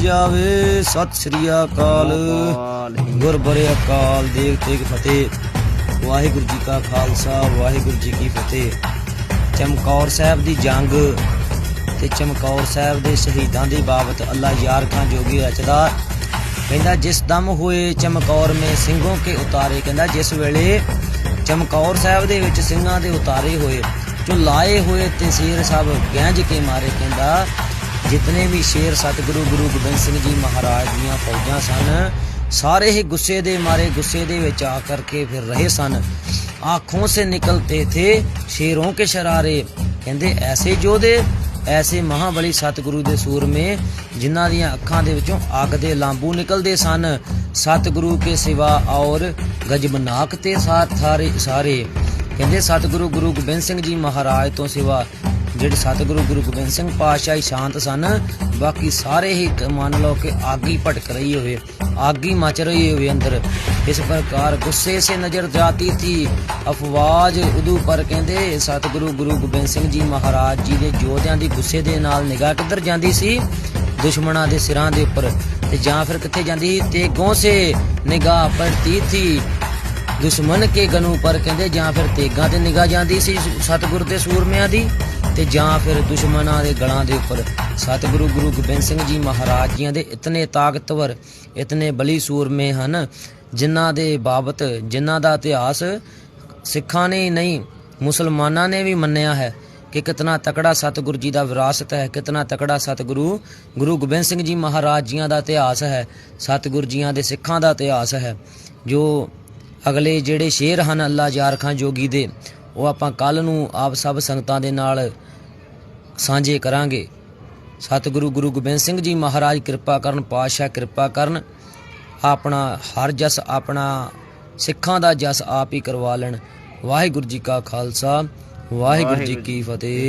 ਜਾਵੇ। ਸਤਿ ਸ੍ਰੀ ਅਕਾਲ। ਗੁਰ ਬਰੇ ਅਕਾਲ। ਦੇਵ ਤੇਗ ਫਤਿਹ। ਵਾਹਿਗੁਰੂ ਜੀ ਕਾ ਖਾਲਸਾ ਵਾਹਿਗੁਰੂ ਜੀ ਕੀ ਫਤਿਹ। ਚਮਕੌਰ ਸਾਹਿਬ ਦੀ ਜੰਗ ਤੇ ਚਮਕੌਰ ਸਾਹਿਬ ਦੇ ਸ਼ਹੀਦਾਂ ਦੀ ਬਾਬਤ ਅੱਲਾ ਯਾਰ ਖਾਂ ਜੋਗੀ ਰਚਦਾ। ਕਹਿੰਦਾ ਜਿਸ ਦਮ ਹੋਏ ਚਮਕੌਰ ਮੇ ਸਿੰਘੋਂ ਕੇ ਉਤਾਰੇ। ਕਹਿੰਦਾ ਜਿਸ ਵੇਲੇ ਚਮਕੌਰ ਸਾਹਿਬ ਦੇ ਵਿੱਚ ਸਿੰਘਾਂ ਦੇ ਉਤਾਰੇ ਹੋਏ ਜੋ ਲਾਏ ਹੋਏ ਤੇ ਸ਼ੇਰ ਸਭ ਗੈਂਜ ਕੇ ਮਾਰੇ। ਕਹਿੰਦਾ ਜਿਤਨੇ ਵੀ ਸ਼ੇਰ ਸਤਿਗੁਰੂ ਗੁਰੂ ਗੋਬਿੰਦ ਸਿੰਘ ਜੀ ਮਹਾਰਾਜ ਦੀਆਂ ਫੌਜਾਂ ਸਨ, ਸਾਰੇ ਹੀ ਗੁੱਸੇ ਦੇ ਮਾਰੇ ਗੁੱਸੇ ਦੇ ਵਿੱਚ ਆ ਕਰਕੇ ਫਿਰ ਰਹੇ ਸਨ। ਆਂਖੋਂ ਸੇ ਨਿਕਲਤੇ ਥੇ ਸ਼ੇਰੋਂ ਕੇ ਸ਼ਰਾਰੇ। ਕਹਿੰਦੇ, ਐਸੇ ਯੋਧੇ, ਐਸੇ ਮਹਾਬਲੀ ਸਤਿਗੁਰੂ ਦੇ ਸੂਰਮੇ, ਜਿਨ੍ਹਾਂ ਦੀਆਂ ਅੱਖਾਂ ਦੇ ਵਿੱਚੋਂ ਅੱਗ ਦੇ ਲਾਂਬੂ ਨਿਕਲਦੇ ਸਨ। ਸਤਿਗੁਰੂ ਕੇ ਸਿਵਾ ਔਰ ਗਜਬਨਾਕ ਤੇ ਸਾਥ ਥਾਰੇ ਸਾਰੇ ਕਹਿੰਦੇ, ਸਤਿਗੁਰੂ ਗੁਰੂ ਗੋਬਿੰਦ ਸਿੰਘ ਜੀ ਮਹਾਰਾਜ ਤੋਂ ਸਿਵਾ ਜਿਹੜੇ ਸਤਿਗੁਰੂ ਗੁਰੂ ਗੋਬਿੰਦ ਸਿੰਘ ਪਾਤਸ਼ਾਹ ਹੀ ਸ਼ਾਂਤ ਸਨ, ਬਾਕੀ ਸਾਰੇ ਹੀ ਮੰਨ ਲਓ ਕਿ ਅੱਗ ਭਟਕ ਰਹੀ ਹੋਵੇ ਅੱਗ ਮਚ ਰਹੀ ਹੋਵੇ ਅੰਦਰ। ਇਸ ਪ੍ਰਕਾਰ ਗੁੱਸੇ ਸੇ ਨਜ਼ਰ ਜਾਤੀ ਥੀ। ਅਫਵਾਜ ਉਦੂ ਪਰ ਕਹਿੰਦੇ, ਸਤਿਗੁਰੂ ਗੁਰੂ ਗੋਬਿੰਦ ਸਿੰਘ ਜੀ ਮਹਾਰਾਜ ਜੀ ਦੇ ਜੋਧਿਆਂ ਦੀ ਗੁੱਸੇ ਦੇ ਨਾਲ ਨਿਗਾਹ ਕਿੱਧਰ ਜਾਂਦੀ ਸੀ? ਦੁਸ਼ਮਣਾਂ ਦੇ ਸਿਰਾਂ ਦੇ ਉੱਪਰ। ਤੇ ਜਾਂ ਫਿਰ ਕਿੱਥੇ ਜਾਂਦੀ ਸੀ? ਤੇਗੋਂ ਸੇ ਨਿਗਾਹ ਪੜਤੀ ਥੀ। ਦੁਸ਼ਮਣ ਕੇ ਗਨੂ ਪਰ ਕਹਿੰਦੇ, ਜਾਂ ਫਿਰ ਤੇਗਾਂ ਤੇ ਨਿਗਾਹ ਜਾਂਦੀ ਸੀ ਸਤਿਗੁਰ ਦੇ ਸੂਰਮਿਆਂ ਦੀ? ਤੇ ਜਾਂ ਫਿਰ ਦੁਸ਼ਮਣਾਂ ਦੇ ਗਲਾਂ ਦੇ ਉੱਪਰ। ਸਤਿਗੁਰੂ ਗੁਰੂ ਗੋਬਿੰਦ ਸਿੰਘ ਜੀ ਮਹਾਰਾਜ ਜੀਆਂ ਦੇ ਇਤਨੇ ਤਾਕਤਵਰ, ਇਤਨੇ ਬਲੀ ਸੂਰਮੇ ਹਨ, ਜਿਨ੍ਹਾਂ ਦੇ ਬਾਬਤ, ਜਿਨ੍ਹਾਂ ਦਾ ਇਤਿਹਾਸ ਸਿੱਖਾਂ ਨੇ ਹੀ ਨਹੀਂ, ਮੁਸਲਮਾਨਾਂ ਨੇ ਵੀ ਮੰਨਿਆ ਹੈ ਕਿ ਕਿਤਨਾ ਤਕੜਾ ਸਤਿਗੁਰੂ ਜੀ ਦਾ ਵਿਰਾਸਤ ਹੈ, ਕਿਤਨਾ ਤਕੜਾ ਸਤਿਗੁਰੂ ਗੁਰੂ ਗੋਬਿੰਦ ਸਿੰਘ ਜੀ ਮਹਾਰਾਜ ਜੀਆਂ ਦਾ ਇਤਿਹਾਸ ਹੈ, ਸਤਿਗੁਰੂ ਜੀਆਂ ਦੇ ਸਿੱਖਾਂ ਦਾ ਇਤਿਹਾਸ ਹੈ, ਜੋ ਅਗਲੇ ਜਿਹੜੇ ਸ਼ੇਰ ਹਨ ਅੱਲਾ ਯਾਰ ਖਾਂ ਜੋਗੀ ਦੇ ਉਹ ਆਪਾਂ ਕੱਲ ਨੂੰ ਆਪ ਸਭ ਸੰਗਤਾਂ ਦੇ ਨਾਲ ਸਾਂਝੇ ਕਰਾਂਗੇ। ਸਤਿਗੁਰੂ ਗੁਰੂ ਗੋਬਿੰਦ ਸਿੰਘ ਜੀ ਮਹਾਰਾਜ ਕਿਰਪਾ ਕਰਨ ਪਾਤਸ਼ਾਹ ਕਿਰਪਾ ਕਰਨ ਆਪਣਾ ਹਰ ਜਸ ਆਪਣਾ ਸਿੱਖਾਂ ਦਾ ਜਸ ਆਪ ਹੀ ਕਰਵਾ ਲੈਣ। ਵਾਹਿਗੁਰੂ ਜੀ ਕਾ ਖਾਲਸਾ ਵਾਹਿਗੁਰੂ ਜੀ ਕੀ ਫਤਿਹ।